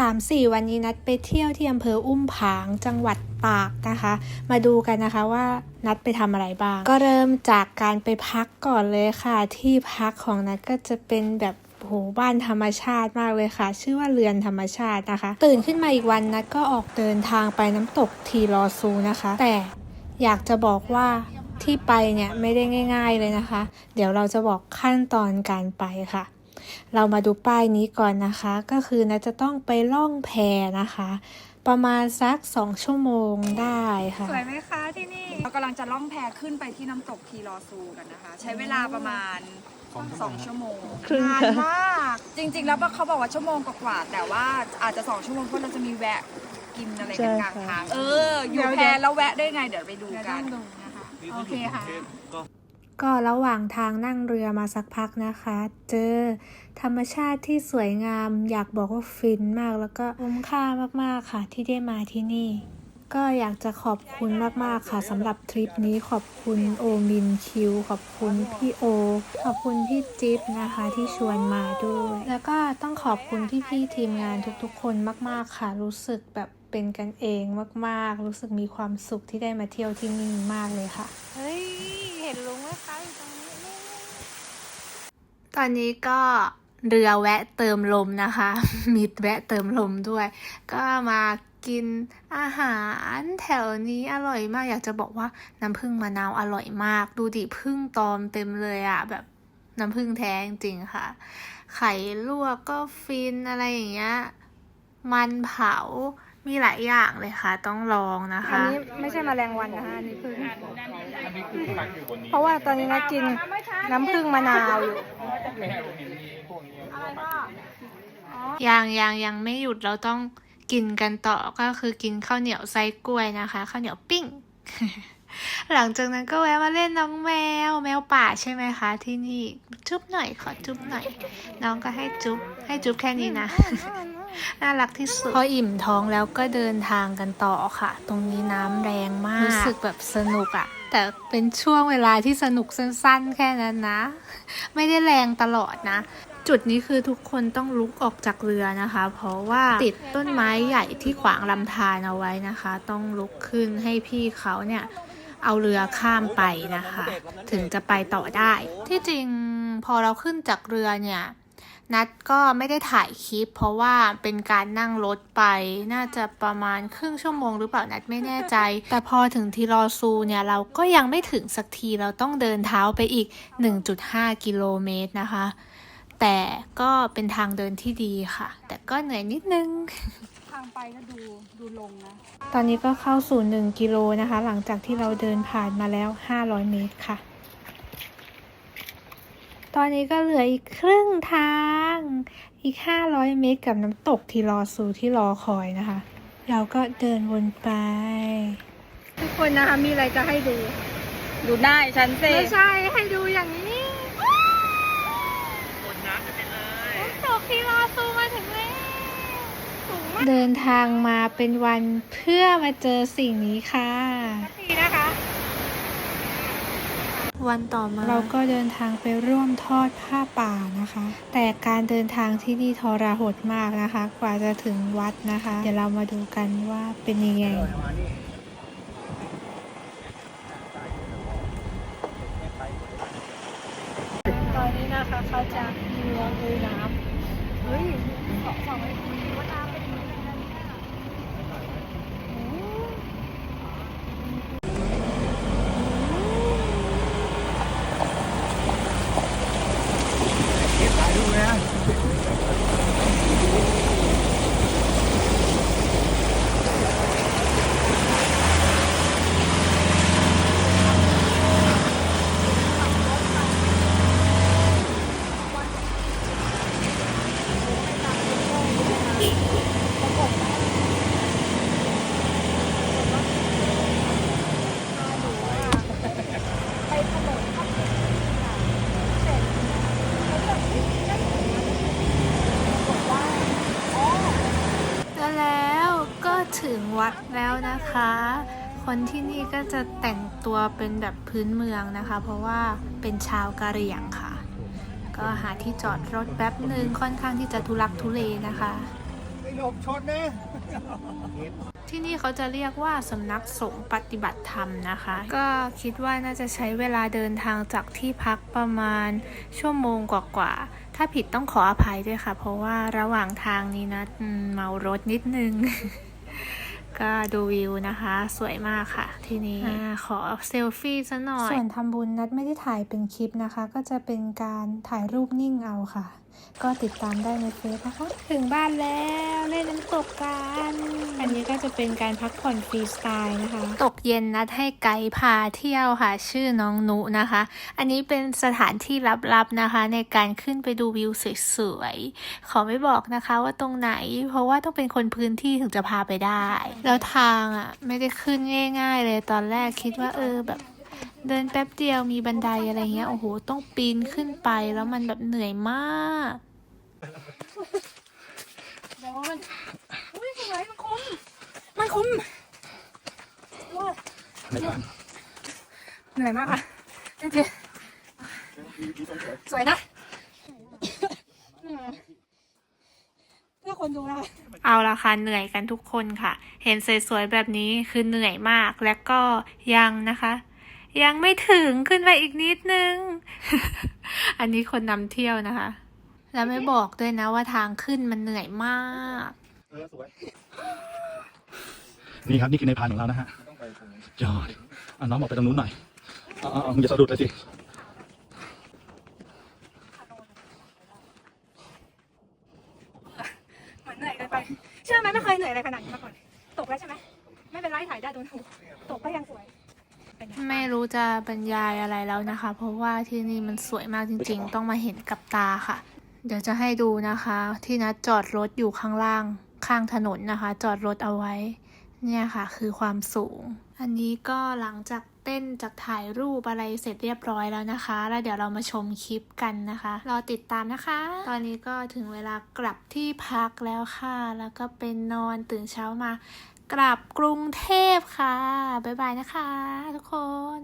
3-4 วันนี้นัดไปเที่ยวที่อำเภออุ้มผางจังหวัดตากนะคะ มาดูกันนะคะว่านัดไปทำอะไรบ้าง ก็เริ่มจากการไปพักก่อนเลยค่ะ ที่พักของนัดก็จะเป็นแบบโหบ้านธรรมชาติมากเลยค่ะ ชื่อว่าเรือนธรรมชาตินะคะ ตื่นขึ้นมาอีกวันนัดก็ออกเดินทางไปน้ำตกทีรอซูนะคะ แต่อยากจะบอกว่าที่ไปเนี่ยไม่ได้ง่าย ๆเลยนะคะ เดี๋ยวเราจะบอกขั้นตอนการไปค่ะ เรามาดูป้ายนี้ก่อนนะคะ ก็คือนะจะต้องไปล่องแพนะคะ ประมาณสักสองชั่วโมงได้ค่ะ สวยไหมคะที่นี่ เรากำลังจะล่องแพขึ้นไปที่น้ำตกทีรอซูกันนะคะ ใช้เวลาประมาณสองชั่วโมงครึ่งนานมากจริง ๆ แล้วเขาบอกว่าชั่วโมงกว่าๆแต่ว่าอาจจะสองชั่วโมงเพราะเราจะมีแวะกินอะไรกันกลางทาง เออ อยู่แพแล้วแวะได้ไงเดี๋ยวไปดูกันโอเคค่ะ ก็ระหว่างทางนั่งเรือมาสักพักนะคะ เจอธรรมชาติที่สวยงาม อยากบอกว่าฟินมากแล้วก็คุ้มค่ามากๆค่ะที่ได้มาที่นี่ ก็อยากจะขอบคุณมากๆค่ะสำหรับทริปนี้ขอบคุณโอมินคิว ขอบคุณพี่โอ ขอบคุณพี่จิ๊บนะคะที่ชวนมาด้วย แล้วก็ต้องขอบคุณพี่ๆทีมงานทุกๆ คนมากๆค่ะ รู้สึกแบบเป็นกันเองมากๆ รู้สึกมีความสุขที่ได้มาเที่ยวที่นี่มากเลยค่ะ ตอนนี้ก็เรือแวะเติมลมนะคะ มีแวะเติมลมด้วย ก็มากินอาหารแถวนี้อร่อยมาก อยากจะบอกว่าน้ำผึ้งมะนาวอร่อยมาก ดูดิผึ้งตอมเต็มเลยอะแบบน้ำผึ้งแท้จริงค่ะ ไข่ลวกก็ฟินอะไรอย่างเงี้ย มันเผา มีหลายอย่างเลยค่ะ ต้องลองนะอันคะ นี้ไม่ใช่แมลงวันนะคะอันนี้พึ่งเพราะว่าตอนนี้นะกินน้ำผึ้งมะนาวอยู่ยังยังยังไม่หยุดเราต้องกินกันต่อก็คือกินข้าวเหนียวไส้กล้วยนะคะข้าวเหนียวปิ้ง หลังจากนั้นก็แวะมาเล่นน้องแมว แมวป่าใช่ไหมคะ ที่นี่จุ๊บหน่อยขอจุ๊บหน่อย น้องก็ให้จุ๊บให้จุ๊บแค่นี้นะ น่ารักที่สุด พออิ่มท้องแล้วก็เดินทางกันต่อค่ะ ตรงนี้น้ำแรงมาก รู้สึกแบบสนุกอะแต่เป็นช่วงเวลาที่สนุกสั้นๆ แค่นั้นนะ ไม่ได้แรงตลอดนะ จุดนี้คือทุกคนต้องลุกออกจากเรือนะคะ เพราะว่าติดต้นไม้ใหญ่ที่ขวางลำธารเอาไว้นะคะ ต้องลุกขึ้นให้พี่เขาเนี่ยเอาเรือข้ามไปนะคะ ถึงจะไปต่อได้ ที่จริงพอเราขึ้นจากเรือเนี่ย นัดก็ไม่ได้ถ่ายคลิป เพราะว่าเป็นการนั่งรถไป น่าจะประมาณครึ่งชั่วโมงหรือเปล่านัดไม่แน่ใจ แต่พอถึงทีรอซูเนี่ยเราก็ยังไม่ถึงสักทีเราต้องเดินเท้าไปอีก 1.5 กิโลเมตรนะคะ แต่ก็เป็นทางเดินที่ดีค่ะ แต่ก็เหนื่อยนิดนึงทางไปก็ดูดูลงนะ ตอนนี้ก็เข้าสู่ 1 กิโลนะคะ หลังจากที่เราเดินผ่านมาแล้ว 500 เมตรค่ะ ตอนนี้ก็เหลืออีกครึ่งทาง อีก 500 เมตรกับน้ำตกที่รอซูที่รอคอยนะคะ เราก็เดินวนไป ทุกคนนะคะมีอะไรจะให้ดู ดูได้ฉันเซ่ไม่ใช่ให้ดูอย่างนี้น้ำตกที่รอซูมาถึงแล้วสูงมากเดินทางมาเป็นวันเพื่อมาเจอสิ่งนี้ค่ะทีนะคะ วันต่อมา เราก็เดินทางไปร่วมทอดผ้าป่านะคะ แต่การเดินทางที่นี่ทรหดมากนะคะ กว่าจะถึงวัดนะคะ เดี๋ยวเรามาดูกันว่าเป็นยังไงตอนนี้นะคะเขาจะมีเรือลุยน้ำเฮ้ยสองสองเลยคุณว่าน้ำเป็นยังไงนะเนี่ยโอ้แล้วก็ ถึงวัดแล้วนะคะ คนที่นี่ก็จะแต่งตัวเป็นแบบพื้นเมืองนะคะ เพราะว่าเป็นชาวกะเหรี่ยงค่ะ ก็หาที่จอดรถแป๊บหนึ่งค่อนข้างที่จะทุลักทุเลนะคะหลบชนนะที่นี่เขาจะเรียกว่าสำนักสงฆ์ปฏิบัติธรรมนะคะ ก็คิดว่าน่าจะใช้เวลาเดินทางจากที่พักประมาณชั่วโมงกว่าๆ ถ้าผิดต้องขออภัยด้วยค่ะ เพราะว่าระหว่างทางนี้นะเมารถนิดนึง ก็ดูวิวนะคะ สวยมากค่ะ ที่นี่อขอเซลฟี่ซะหน่อย ส่วนทำบุญนัดไม่ได้ถ่ายเป็นคลิปนะคะ ก็จะเป็นการถ่ายรูปนิ่งเอาค่ะ ก็ติดตามได้ในเฟซนะคะ ถึงบ้านแล้วเล่นน้ำตกกัน อันนี้ก็จะเป็นการพักผ่อนฟรีสไตล์นะคะ ตกเย็นนัดให้ไกด์พาเที่ยวค่ะ ชื่อน้องนุนะคะ อันนี้เป็นสถานที่ลับๆนะคะ ในการขึ้นไปดูวิวสวยๆ ขอไม่บอกนะคะว่าตรงไหน เพราะว่าต้องเป็นคนพื้นที่ถึงจะพาไปได้ แล้วทางอะไม่ได้ขึ้นง่าย ๆ เลยตอนแรกคิดว่าเออแบบ เดินแป๊บเดียวมีบันไดอะไรเงี้ย โอ้โห ต้องปีนขึ้นไปแล้วมันแบบเหนื่อยมากบอกว่ามันอุ้ยสวยมันคุ้ม มันคุ้มว้าเหนื่อยมากค่ะจริงๆสวยนะเพื่อคนดูนะคะเอาละค่ะเหนื่อยกันทุกคนค่ะ เห็นสวยๆแบบนี้คือเหนื่อยมากและก็ยังนะคะ ยังไม่ถึงขึ้นไปอีกนิดนึง อันนี้คนนำเที่ยวนะคะ แล้วไม่บอกด้วยนะว่าทางขึ้นมันเหนื่อยมาก เออสวย นี่ครับนี่คือในพานของเรานะฮะยอดอะน้องบอกไปตรงนู้นหน่อยเอ๋อามึงอย่าสะดุดเลยสิเหมือนเหนื่อยเกันไป เชื่อไหมไม่เคยเหนื่อยอะไรขนาดนี้มาก่อน ตกแล้วใช่ไหม ไม่เป็นไรถ่ายได้โดนถูกตกก็ยังสวยเป็นไง ไม่รู้จะบรรยายอะไรแล้วนะคะ เพราะว่าที่นี่มันสวยมากจริง ๆ ต้องมาเห็นกับตาค่ะ เดี๋ยวจะให้ดูนะคะ ที่นัดจอดรถอยู่ข้างล่างข้างถนนนะคะ จอดรถเอาไว้ เนี่ยค่ะ คือความสูง อันนี้ก็หลังจากเต้นจากถ่ายรูปอะไรเสร็จเรียบร้อยแล้วนะคะ แล้วเดี๋ยวเรามาชมคลิปกันนะคะ รอติดตามนะคะ ตอนนี้ก็ถึงเวลากลับที่พักแล้วค่ะ แล้วก็เป็นนอนตื่นเช้ามา กลับกรุงเทพค่ะ บ๊ายบายนะคะทุกคน